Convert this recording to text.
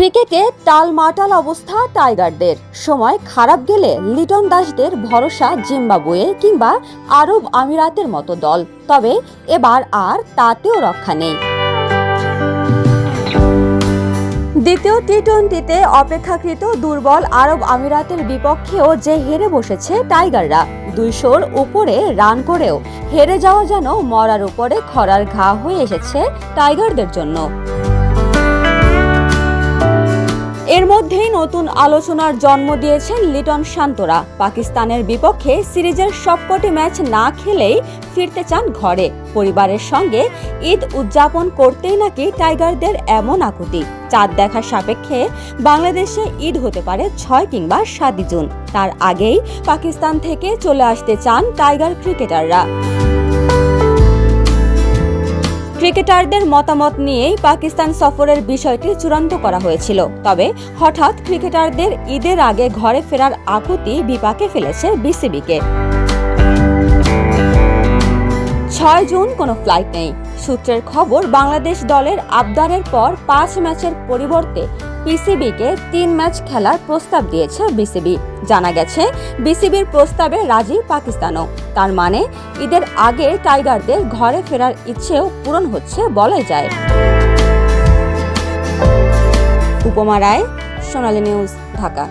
ক্রিকেটে টালমাটাল অবস্থা টাইগারদের। সময় খারাপ গেলে লিটন দাসদের ভরসা জিম্বাবুয়ে কিংবা আরব আমিরাতের মতো দল। তবে এবার আর তাতেও রক্ষা নেই। দ্বিতীয় টি টোয়েন্টিতে অপেক্ষাকৃত দুর্বল আরব আমিরাতের বিপক্ষেও যে হেরে বসেছে টাইগাররা, দুইশোর উপরে রান করেও হেরে যাওয়া যেন মরার উপরে খরার ঘা হয়ে এসেছে টাইগারদের জন্য। এর মধ্যেই নতুন আলোচনার জন্ম দিয়েছেন লিটন শান্তরা। পাকিস্তানের বিপক্ষে সিরিজের সবকটি ম্যাচ না খেলেই ফিরতে চান ঘরে। পরিবারের সঙ্গে ঈদ উদযাপন করতেই নাকি টাইগারদের এমন আকুতি। চাঁদ দেখার সাপেক্ষে বাংলাদেশে ঈদ হতে পারে ছয় কিংবা সাতই জুন। তার আগেই পাকিস্তান থেকে চলে আসতে চান টাইগার ক্রিকেটাররা। ক্রিকেটারদের মতামত নিয়েই পাকিস্তান সফরের বিষয়টি চূড়ান্ত করা হয়েছিল। তবে হঠাৎ ক্রিকেটারদের ঈদের আগে ঘরে ফেরার আকুতি বিপাকে ফেলেছে বিসিবিকে। ছয় জুন কোনো ফ্লাইট নেই। সূত্রের খবর, বাংলাদেশ দলের আবদারের পর পাঁচ ম্যাচের পরিবর্তে পিসিবিকে তিন ম্যাচ খেলার প্রস্তাব দিয়েছে বিসিবি। জানা গেছে, বিসিবির প্রস্তাবে রাজি পাকিস্তানও। তার মানে ঈদের আগে টাইগারদের ঘরে ফেরার ইচ্ছেও পূরণ হচ্ছে বলাই যায়। উপমা রায়, সোনালী নিউজ, ঢাকা।